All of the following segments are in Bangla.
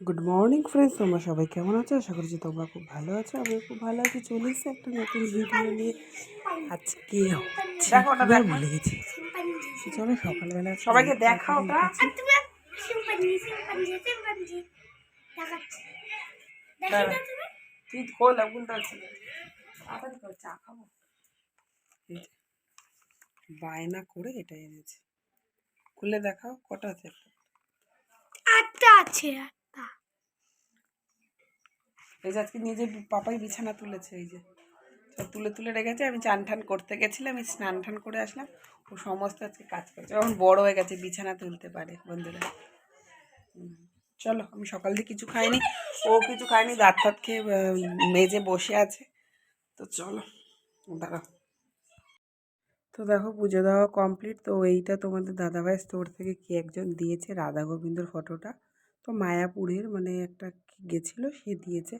গুড মর্নিং ফ্রেন্ডস তোমরা সবাই কেমন আছো? আশা করছি তোমরা খুব ভালো আছো। আমি খুব ভালো আছি। চলে এসেছি একটা নতুন ভিডিও নিয়ে। আজকে। ভুলে গেছি। চলো সকালবেলা সবাইকে দেখাও। তুই খোল এখন চা খাব। বায়না করে এটা এনেছে। খুলে দেখাও কটা আছে? আটটা আছে এই যে আজকে নিজে পাপাই বিছানা তুলেছে, এই যে। তুলে তুলে রেখেছে, আমি চান টান করতে গেছিলাম আমি স্নান টান করে আসলাম। ও সমস্ত আজকে কাজ করছে। এখন বড় হয়ে গেছে, বিছানা তুলতে পারে বন্ধুরা। চলো, আমি সকাল দিয়ে কিছু খাইনি। ও কিছু খায়নি, দাঁত টাত খেয়ে মেজে বসে আছে। তো চলো, দাঁড়াও। তো দেখো, পুজো দেওয়া কমপ্লিট তো এইটা তোমাদের দাদাভাই স্টোর থেকে কি একজন দিয়েছে, রাধা গোবিন্দর ফটোটা তো মায়াপুরের মানে একটা গেছিল, সে দিয়েছে।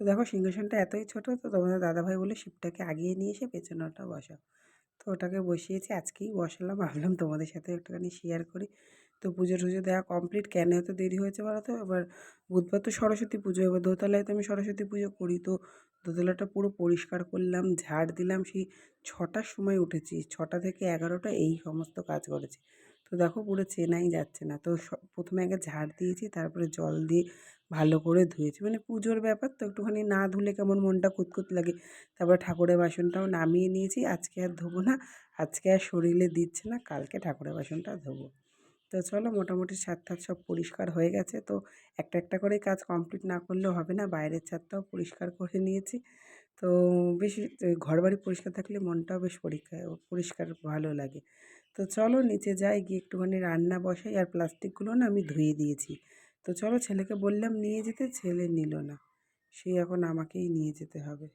তো দেখো সিংহাসনটা এতই ছোট, তো তোমাদের দাদাভাই বলে শিবটাকে আগিয়ে নিয়ে এসে পেছনেটা বসাও। তো ওটাকে বসিয়েছি, আজকেই বসালাম, ভাবলাম তোমাদের সাথে একটুখানি শেয়ার করি। তো পুজো টুজো দেওয়া কমপ্লিট কেন এত দেরি হয়েছে বলো তো? এবার বুধবার তো সরস্বতী পুজো, এবার দোতলায় তো আমি সরস্বতী পুজো করি, তো দোতলাটা পুরো পরিষ্কার করলাম, ঝাড় দিলাম, সেই ছটার সময় উঠেছি, ছটা থেকে এগারোটা এই সমস্ত কাজ করেছি। তো দেখো পুরো চেনাই যাচ্ছে না। তো প্রথমে আগে ঝাড় দিয়েছি, তারপরে জল দিয়ে ভালো করে ধুয়েছি। মানে পুজোর ব্যাপার তো একটুখানি না ধুলে কেমন মনটা কুতকুত লাগে। তারপরে ঠাকুরের বাসনটাও নামিয়ে নিয়েছি, আজকে আর ধোবো না, আজকে আর শরীরে দিচ্ছে না, কালকে ঠাকুরের বাসনটা ধোবো। তো চলো মোটামুটি ছাদ টাদ সব পরিষ্কার হয়ে গেছে। তো একটা একটা করে কাজ কমপ্লিট না করলেও হবে না, বাইরের ছাদটাও পরিষ্কার করে নিয়েছি। তো বেশ ঘর বাড়ি পরিষ্কার থাকলে মনটাও বেশ পরীক্ষা পরিষ্কার ভালো লাগে। তো চলো নিচে যাই, গিয়ে একটুখানি রান্না বসাই আর প্লাস্টিকগুলো না আমি ধুয়ে দিয়েছি। তো চলো ছেলেকে বললাম নিয়ে যেতে, ছেলে নিল না। সে এখন আমাকেই নিয়ে যেতে হবে।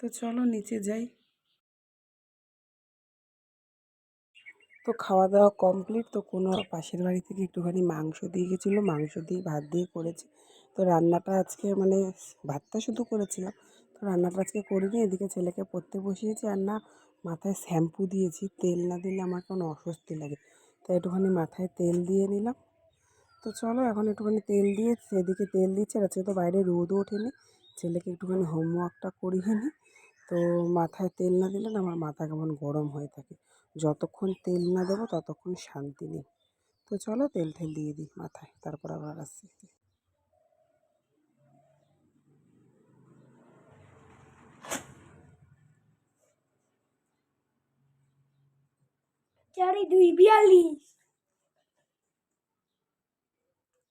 তো চলো নিচে যাই। তো খাওয়া দাওয়া কমপ্লিট, তো কোনো পাশের বাড়ি থেকে একটুখানি মাংস দিয়ে গেছিল, মাংস দিয়ে ভাত দিয়ে করেছি। তো রান্নাটা আজকে মানে ভাতটা শুধু করেছিলাম। তো রান্নাটা আজকে করিনি, এদিকে ছেলেকে পড়তে বসিয়েছি আর না মাথায় শ্যাম্পু দিয়েছি, তেল না দিলে আমার কোনো অস্বস্তি লাগে। তো একটুখানি মাথায় তেল দিয়ে নিলাম। তো চলো এখন একটুখানি তেল দিয়ে, সেদিকে তেল দিচ্ছে আর তো বাইরে রোদও ওঠেনি। ছেলেকে একটুখানি হোমওয়ার্কটা করিয়ে নিই। তো মাথায় তেল না দিলে না আমার মাথা কেমন গরম হয়ে থাকে। যতক্ষণ তেল না দেবো ততক্ষণ শান্তি নেই। তো চলো তেল ঠেল দিয়ে দিই মাথায়, তারপর আবার আসছি। চারি দুই বিয়াল্লিশ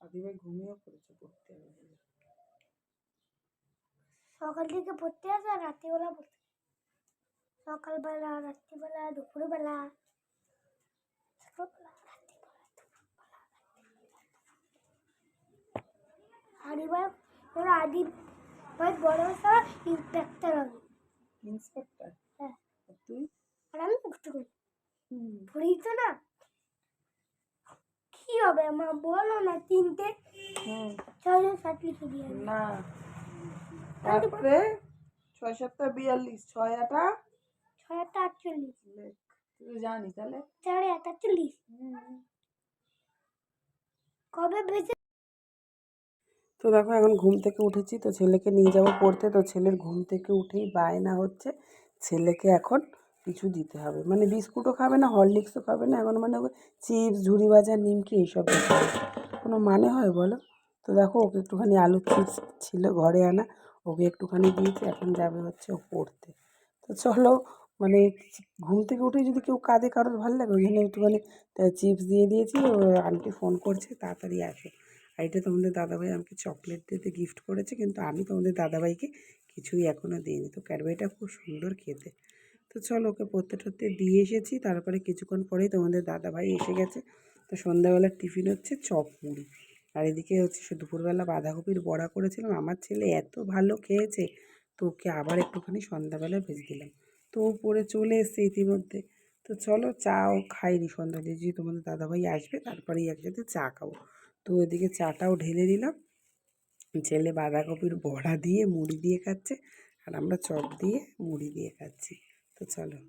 আদিভাই ঘুমিয়েও পড়েছে পড়তে সকাল থেকে পড়তে আসে আর রাত্রিবেলা পড়তে সকালবেলা রাত্রিবেলা দুপুরবেলা সকালবেলা, রাত্রিবেলা, দুপুরবেলা, আর এবার এবার আদি ভাই বড় স্যার ইন্সপেক্টর হবে ইন্সপেক্টর হ্যাঁ আর তুই আর আমি কষ্ট করি তো না? কি হবে আমার বলো না তিনটে? ছয় সাত লিখে দিয়ে না। রাত্রে ছয় সাতটা বিয়াল্লিশ ছয় আটা? ছয় আটটা আটচল্লিশ। তুই জানি তাহলে। চারে আট আটচল্লিশ। কবে বেজে তো দেখো এখন ঘুম থেকে উঠেছি তো ছেলেকে নিয়ে যাব পড়তে। তো ছেলের ঘুম থেকে উঠেই বায়না হচ্ছে। ছেলেকে এখন কিছু দিতে হবে। মানে বিস্কুটও খাবে না, হরলিক্সও খাবে না, এখন মানে ওকে চিপস, ঝুড়ি ভাজা, নিমকি এইসব কোনো মানে হয় বলো? তো দেখো, ওকে একটুখানি আলুর চিপস ছিল ঘরে আনা, ওকে একটুখানি দিয়েছি, এখন যাবে হচ্ছে ও পড়তে। তো চলো মানে ঘুম থেকে উঠে যদি কেউ কাঁদে, কারোর ভালো লাগে, ওই জন্য একটুখানি চিপস দিয়ে দিয়েছি, ও আন্টি ফোন করছে, তাড়াতাড়ি আসো। আর এটা তোমাদের দাদাভাই আমাকে চকলেট দিতে গিফট করেছে, কিন্তু আমি তোমাদের দাদাভাইকে কিছুই এখনও দিইনি। তো ক্যাডবেরিটা খুব সুন্দর খেতে। তো চলো ওকে পড়তে টরতে দিয়ে এসেছি। তারপরে কিছুক্ষণ পরেই তোমাদের দাদাভাই এসে গেছে। তো সন্ধ্যাবেলার টিফিন হচ্ছে চপ মুড়ি। আর এদিকে হচ্ছে সে দুপুরবেলা বাঁধাকপির বড়া করেছিলাম। আমার ছেলে এত ভালো খেয়েছে, তো ওকে আবার একটুখানি সন্ধ্যাবেলা ভেজে দিলাম। তো ও পরে চলে এসছে ইতিমধ্যে। তো চলো চাও খাইনি সন্ধ্যা দিয়ে। তোমাদের দাদাভাই আসবে, তারপরেই একসাথে চা খাব। তো ওইদিকে চাটাও ঢেলে দিলাম। ছেলে বাঁধাকপির বড়া দিয়ে মুড়ি দিয়ে খাচ্ছে, আর আমরা চপ দিয়ে মুড়ি দিয়ে খাচ্ছি। ওকে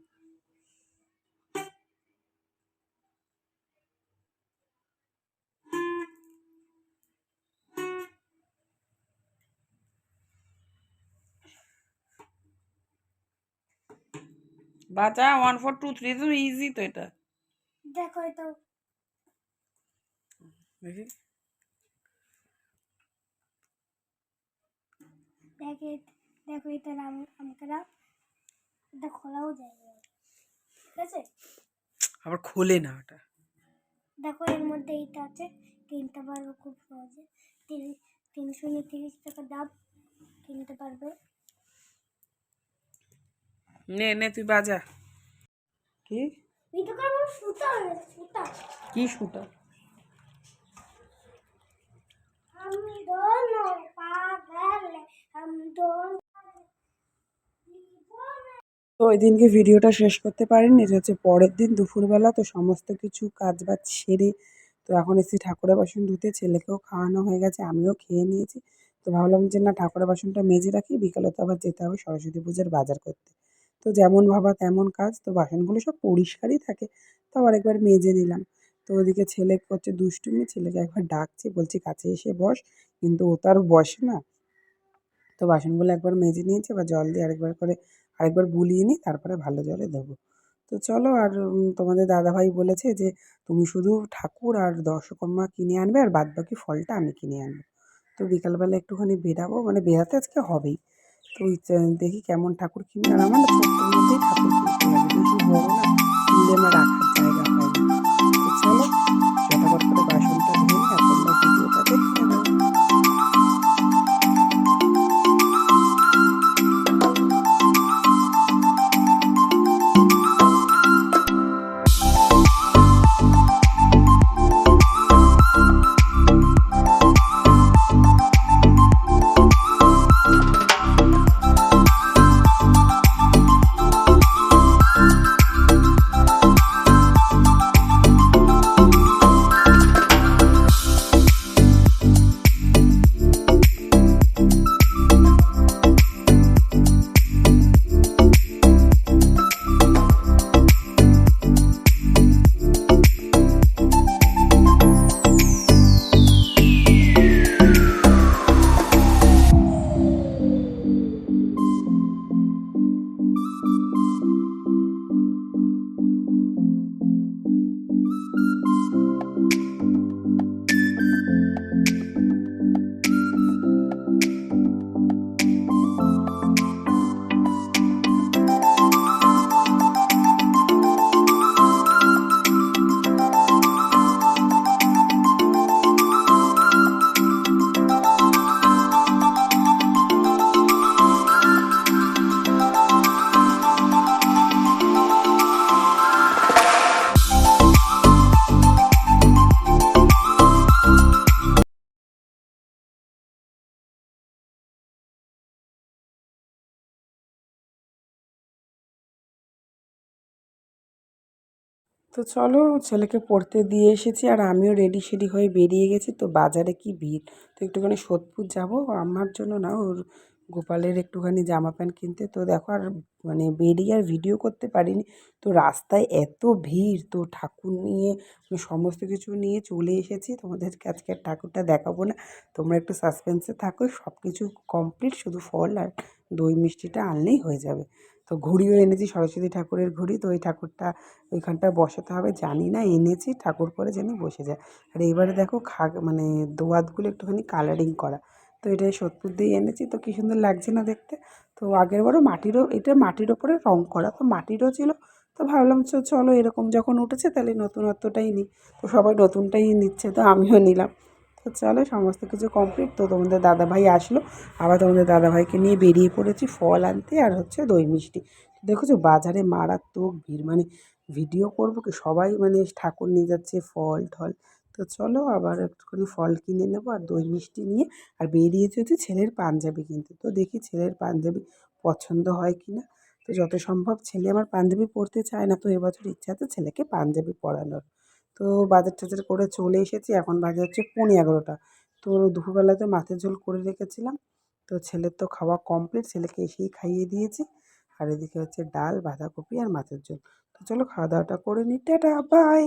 বাচ্চা ওয়ান ফোর টু থ্রি তো ইজি তো এটা। দেখো এটা। দেখি। দেখো এটা রাম আমকরা এটা খোলাও যায় না। ঠিক আছে আবার খোলে না ওটা দেখো এর মধ্যে এইটা আছে কিনতে পারবে খুব সহজে তিরিশ তিনশো উনত্রিশ টাকা দাম কিনতে পারবে নে নে তুই বাজা কি এটা করবো সুতা সুতা কি শুটা हम दोनों पागल हम दोनों তো ওই দিনকে ভিডিওটা শেষ করতে পারিনি, এটা হচ্ছে পরের দিন দুপুরবেলা, তো সমস্ত কিছু কাজ বাজ সেরে তো এখন এসে ঠাকুরের বাসন ধুতে ছেলেকেও খাওয়ানো হয়ে গেছে, আমিও খেয়ে নিয়েছি। তো ভাবলাম যে না, ঠাকুরের বাসনটা মেজে রাখি, বিকালে তো আবার যেতে হবে সরস্বতী পুজোর বাজার করতে। তো যেমন ভাবা তেমন কাজ, তো বাসনগুলো সব পরিষ্কারই থাকে, তো আবার একবার মেজে নিলাম। তো ওদিকে ছেলে করছে দুষ্টুমি, ছেলেকে একবার ডাকছে, বলছি কাছে এসে বস, কিন্তু ও তো আর বসে না। তো বাসনগুলো একবার মেজে নিয়েছে, এবার জল দিয়ে আরেকবার করে আরেকবার বুলিয়ে নিই, তারপরে ভালো জলে দেবো। তো চলো আর তোমাদের দাদাভাই বলেছে যে, তুমি শুধু ঠাকুর আর দর্শকর্মা কিনে আনবে আর বাদ বাকি ফলটা আমি কিনে আনব। তো বিকালবেলা একটুখানি বেরাবো মানে বেরাতে আজকে হবেই। তো দেখি কেমন ঠাকুর কিনে আর আমার মধ্যেই ঠাকুর কিনতে বড়ো না, কিনলে আমার রাখার জায়গা হয় তো চলো ছেলেকে পড়তে দিয়ে এসেছি আর আমিও রেডি সেডি হয়ে বেরিয়ে গেছি। তো বাজারে কি ভিড়? তো একটুখানি সোদপুর যাব। আমার জন্য না ওর গোপালের একটুখানি জামা প্যান্ট কিনতে। তো দেখো আর মানে বেরিয়ে আর ভিডিও করতে পারিনি। তো রাস্তায় এত ভিড়। তো ঠাকুর নিয়ে মানে সমস্ত কিছু নিয়ে চলে এসেছি। তোমাদেরকে আজকে আর ঠাকুরটা দেখাবো না। তোমরা একটু সাসপেন্সে থাকো। সব কিছু কমপ্লিট শুধু ফল আর দই মিষ্টিটা আনলেই হয়ে যাবে। তো ঘুড়িও এনেছি, সরস্বতী ঠাকুরের ঘুড়ি। তো ওই ঠাকুরটা ওইখানটায় বসাতে হবে। জানি না, এনেছি, ঠাকুর করে যেন বসে যায়। আর এবারে দেখো খাগ মানে দোয়াতগুলো একটুখানি কালারিং করা। তো এটা সোদপুর দিয়ে এনেছি, তো কী সুন্দর লাগছে না দেখতে? তো আগের বারও মাটিরও, এটা মাটির ওপরে রং করা। তো মাটিরও ছিল, তো ভাবলাম চলো এরকম যখন উঠেছে তাহলে নতুনত্বটাই নিই। তো সবাই নতুনটাই নিচ্ছে, তো আমিও নিলাম। তো চলো, সমস্ত কিছু কমপ্লিট তো তোমাদের দাদাভাই আসলো। আবার তোমাদের দাদাভাইকে নিয়ে বেরিয়ে পড়েছি ফল আনতে আর হচ্ছে দই মিষ্টি। দেখেছ, বাজারে মারাত্মক ভিড়। মানে ভিডিও করব কি? সবাই মানে ঠাকুর নিয়ে যাচ্ছে ফল টল তো চলো, আবার একটুখানি ফল কিনে নেব আর দই মিষ্টি নিয়ে। আর বেরিয়েছি হচ্ছে ছেলের পাঞ্জাবি কিনতে। তো দেখি ছেলের পাঞ্জাবি পছন্দ হয় কি না? তো যত সম্ভব ছেলে আমার পাঞ্জাবি পরতে চায় না। তো এবছর ইচ্ছা আছে ছেলেকে পাঞ্জাবি পরানোর। তো বাজার টাজার করে চলে এসেছি। এখন বাজে হচ্ছে পৌনে এগারোটা। তো দুপুরবেলাতে মাছের ঝোল করে রেখেছিলাম। তো ছেলের তো খাওয়া কমপ্লিট ছেলেকে এসেই খাইয়ে দিয়েছি। আর এদিকে হচ্ছে ডাল, বাঁধাকপি আর মাছের ঝোল। তো চলো খাওয়া দাওয়াটা করে নিই। Tata bye